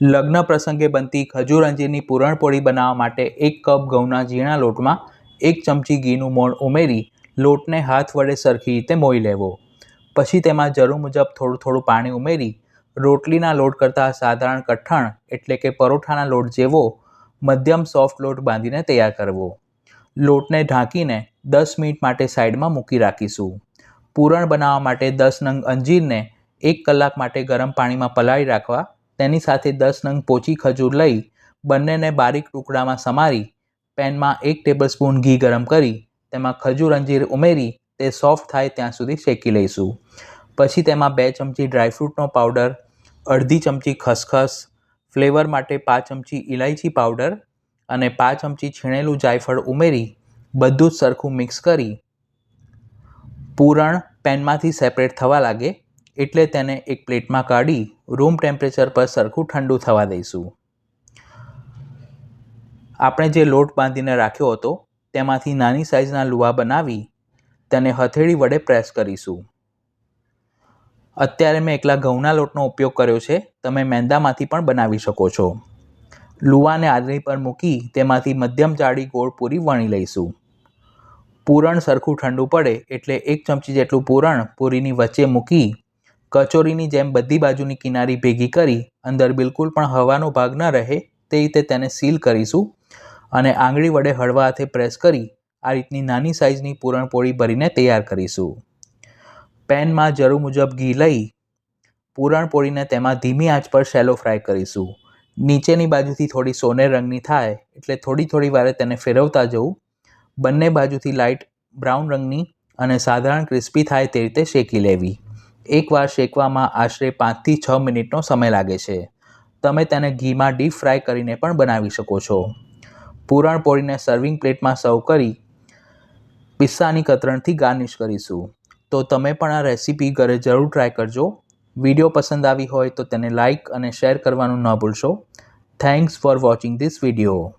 લગ્ન પ્રસંગે બનતી ખજૂર અંજીરની પૂરણપોળી બનાવવા માટે એક કપ ઘઉંના ઝીણા લોટમાં એક ચમચી ઘીનું મોણ ઉમેરી લોટને હાથ વડે સરખી રીતે મોઈ લેવો. પછી તેમાં જરૂર મુજબ થોડું થોડું પાણી ઉમેરી રોટલીના લોટ કરતાં સાધારણ કઠણ એટલે કે પરોઠાના લોટ જેવો મધ્યમ સોફ્ટ લોટ બાંધીને તૈયાર કરવો. લોટને ઢાંકીને દસ મિનિટ માટે સાઈડમાં મૂકી રાખીશું. પૂરણ બનાવવા માટે દસ નંગ અંજીરને એક કલાક માટે ગરમ પાણીમાં પલાળી રાખવા તેની સાથે દસ નંગ પોચી ખજૂર લઈ બંનેને બારીક ટુકડામાં સમારી, પેનમાં એક ટેબલસ્પૂન ઘી ગરમ કરી, તેમાં ખજૂર અંજીર ઉમેરી, તે સોફ્ટ થાય ત્યાં સુધી શેકી લઈશું. પછી તેમાં બે ચમચી ડ્રાયફ્રૂટનો પાવડર, અડધી ચમચી ખસખસ, ફ્લેવર માટે પાંચ ચમચી ઇલાયચી પાવડર અને પાંચ ચમચી છીણેલું જાયફળ ઉમેરી, બધું જ સરખું મિક્સ કરી, પૂરણ પેનમાંથી સેપરેટ થવા લાગે એટલે તેને એક પ્લેટમાં કાઢી રૂમ ટેમ્પરેચર પર સરખું ઠંડુ થવા દઈશું. આપણે જે લોટ બાંધીને રાખ્યો હતો, તેમાંથી નાની સાઇઝના લુવા બનાવી તેને હથેળી વડે પ્રેસ કરીશું. અત્યારે મેં એકલા ઘઉંના લોટનો ઉપયોગ કર્યો છે, તમે મેંદામાંથી પણ બનાવી શકો છો. લુવાને આદરી પર મૂકી તેમાંથી મધ્યમ જાડી ગોળ પૂરી વણી લઈશું. પૂરણ સરખું ઠંડુ પડે એટલે એક ચમચી જેટલું પૂરણ પૂરીની વચ્ચે મૂકી કચોરીની જેમ બધી બાજુની કિનારી ભેગી કરી, અંદર બિલકુલ પણ હવાનો ભાગ ન રહે તે રીતે તેને સીલ કરીશું અને આંગળી વડે હળવા હાથે પ્રેસ કરી, આ રીતની નાની સાઇઝની પૂરણપોળી ભરીને તૈયાર કરીશું. પેનમાં જરૂર મુજબ ઘી લઈ, પૂરણપોળીને તેમાં ધીમી આંચ પર શેલો ફ્રાય કરીશું. નીચેની બાજુથી થોડી સોનેર રંગની થાય, એટલે થોડી થોડી વારે તેને ફેરવતા જવું. બંને બાજુથી લાઇટ બ્રાઉન રંગની અને સાધારણ ક્રિસ્પી થાય તે રીતે શેકી લેવી. એકવાર શેકવામાં આશરે પાંચથી છ મિનિટનો સમય લાગે છે. તમે તેને ઘીમાં ડીપ ફ્રાય કરીને પણ બનાવી શકો છો. પૂરણપોળીને સર્વિંગ પ્લેટમાં સર્વ કરી પિસ્સાની કતરણથી ગાર્નિશ કરીશું. તો તમે પણ આ રેસીપી ઘરે જરૂર ટ્રાય કરજો. વીડિયો પસંદ આવી હોય તો તેને લાઇક અને શેર કરવાનું ન ભૂલશો. Thanks for watching this video.